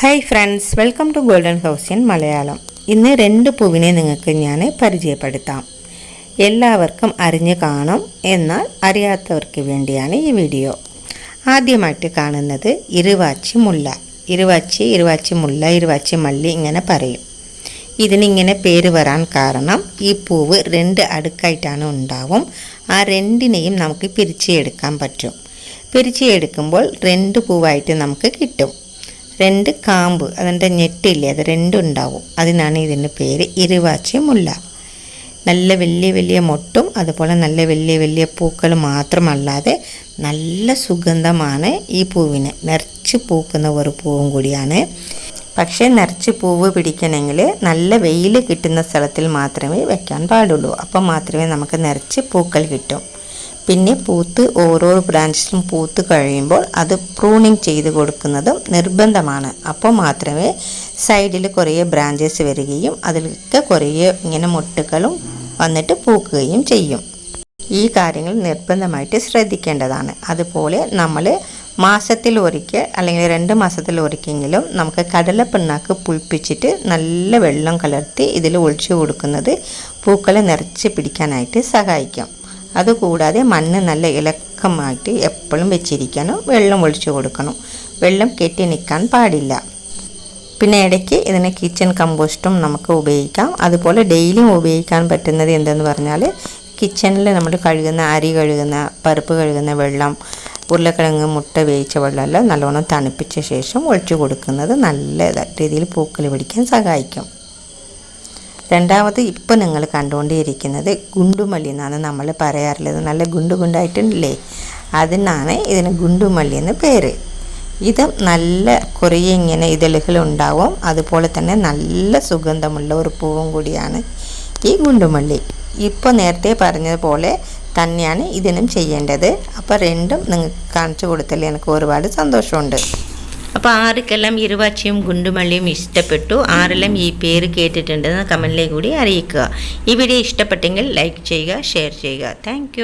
Hi friends welcome to golden house in Malayalam ഇന്ന് രണ്ട് പൂവിനെ നിങ്ങൾക്ക് ഞാൻ പരിചയപ്പെടുത്താം. എല്ലാവർക്കും അറിഞ്ഞു കാണും എന്നാൽ അറിയാത്തവർക്ക് വേണ്ടിയാണ് ഈ വീഡിയോ. ആദ്യമായിട്ട് കാണുന്നത് ഇരുവാച്ചി മുല്ല. ഇരുവാച്ചി ഇരുവാച്ചി മുല്ല ഇരുവാച്ചി മല്ലി ഇങ്ങനെ പറയും. ഇതിനിങ്ങനെ പേര് വരാൻ കാരണം ഈ പൂവ് രണ്ട് അടുക്കായിട്ടാണ് ഉണ്ടാവും. ആ രണ്ടിനെയും നമുക്ക് പിരിച്ചെടുക്കാൻ പറ്റും. പിരിച്ചെടുക്കുമ്പോൾ രണ്ട് പൂവായിട്ട് നമുക്ക് കിട്ടും. രണ്ട് കാമ്പ് അതിന്റെ ഞെട്ടില്ലേ അത് രണ്ടും ഉണ്ടാവും. അതിനാണ് ഇതിന്റെ പേര് ഇരുവാച്ചി മുല്ല. നല്ല വലിയ വലിയ മൊട്ടും അതുപോലെ നല്ല വലിയ വലിയ പൂക്കൾ മാത്രമല്ലാതെ നല്ല സുഗന്ധമാണ് ഈ പൂവിന്. നിറച്ച് പൂക്കുന്ന ഒരു പൂവും കൂടിയാണ്. പക്ഷേ നിറച്ച് പൂവ് പിടിക്കണമെങ്കിൽ നല്ല വെയിൽ കിട്ടുന്ന സ്ഥലത്തിൽ മാത്രമേ വെക്കാൻ പാടുള്ളൂ. അപ്പം മാത്രമേ നമുക്ക് നിറച്ച് പൂക്കൾ കിട്ടും. പിന്നെ പൂത്ത് ഓരോ ബ്രാഞ്ചിലും പൂത്ത് കഴിയുമ്പോൾ അത് പ്രൂണിങ് ചെയ്ത് കൊടുക്കുന്നതും നിർബന്ധമാണ്. അപ്പോൾ മാത്രമേ സൈഡിൽ കുറേ ബ്രാഞ്ചസ് വരികയും അതിലൊക്കെ കുറേ ഇങ്ങനെ മുട്ടുകളും വന്നിട്ട് പൂക്കുകയും ചെയ്യും. ഈ കാര്യങ്ങൾ നിർബന്ധമായിട്ട് ശ്രദ്ധിക്കേണ്ടതാണ്. അതുപോലെ നമ്മൾ മാസത്തിൽ ഒരിക്കൽ അല്ലെങ്കിൽ രണ്ട് മാസത്തിൽ ഒരിക്കെങ്കിലും നമുക്ക് കടലപ്പിണ്ണാക്ക് പുളിപ്പിച്ചിട്ട് നല്ല വെള്ളം കലർത്തി ഇതിൽ ഒഴിച്ചു കൊടുക്കുന്നത് പൂക്കളെ നിറച്ച് പിടിക്കാനായിട്ട് സഹായിക്കും. അതുകൂടാതെ മണ്ണ് നല്ല ഇളക്കമായിട്ട് എപ്പോഴും വെച്ചിരിക്കണം വെള്ളം ഒഴിച്ചു കൊടുക്കണം. വെള്ളം കെട്ടി നിൽക്കാൻ പാടില്ല. പിന്നെ ഇടയ്ക്ക് ഇതിന് കിച്ചൺ കമ്പോസ്റ്റും നമുക്ക് ഉപയോഗിക്കാം. അതുപോലെ ഡെയിലി ഉപയോഗിക്കാൻ പറ്റുന്നത് എന്തെന്ന് പറഞ്ഞാൽ കിച്ചണിൽ നമ്മൾ കഴുകുന്ന അരി കഴുകുന്ന പരിപ്പ് കഴുകുന്ന വെള്ളം ഉരുളക്കിഴങ്ങ് മുട്ട വേവിച്ച വെള്ളമെല്ലാം നല്ലോണം തണുപ്പിച്ച ശേഷം ഒഴിച്ചു കൊടുക്കുന്നത് നല്ല രീതിയിൽ പൂക്കൾ പിടിക്കാൻ സഹായിക്കും. രണ്ടാമത് ഇപ്പോൾ നിങ്ങൾ കണ്ടുകൊണ്ടിരിക്കുന്നത് ഗുണ്ടുമല്ലി എന്നാണ് നമ്മൾ പറയാറുള്ളത്. നല്ല ഗുണ്ടു ഗുണ്ടായിട്ടുണ്ടല്ലേ അതിനാണ് ഇതിന് ഗുണ്ടുമല്ലി എന്ന് പേര്. ഇത് നല്ല കുറേ ഇങ്ങനെ ഇതളുകൾ ഉണ്ടാവും. അതുപോലെ തന്നെ നല്ല സുഗന്ധമുള്ള ഒരു പൂവും കൂടിയാണ് ഈ ഗുണ്ടുമല്ലി. ഇപ്പോൾ നേരത്തെ പറഞ്ഞതുപോലെ തന്നെയാണ് ഇതിനും ചെയ്യേണ്ടത്. അപ്പോൾ രണ്ടും നിങ്ങൾക്ക് കാണിച്ചു കൊടുത്തല്ലേ എനിക്ക് ഒരുപാട് സന്തോഷമുണ്ട്. അപ്പോൾ ആർക്കെല്ലാം ഇരുവാച്ചിയും ഗുണ്ടുമള്ളിയും ഇഷ്ടപ്പെട്ടു ആരെല്ലാം ഈ പേര് കേട്ടിട്ടുണ്ടെന്ന് കമന്റിലേക്ക് കൂടി അറിയിക്കുക. ഈ വീഡിയോ ഇഷ്ടപ്പെട്ടെങ്കിൽ ലൈക്ക് ചെയ്യുക ഷെയർ ചെയ്യുക. താങ്ക്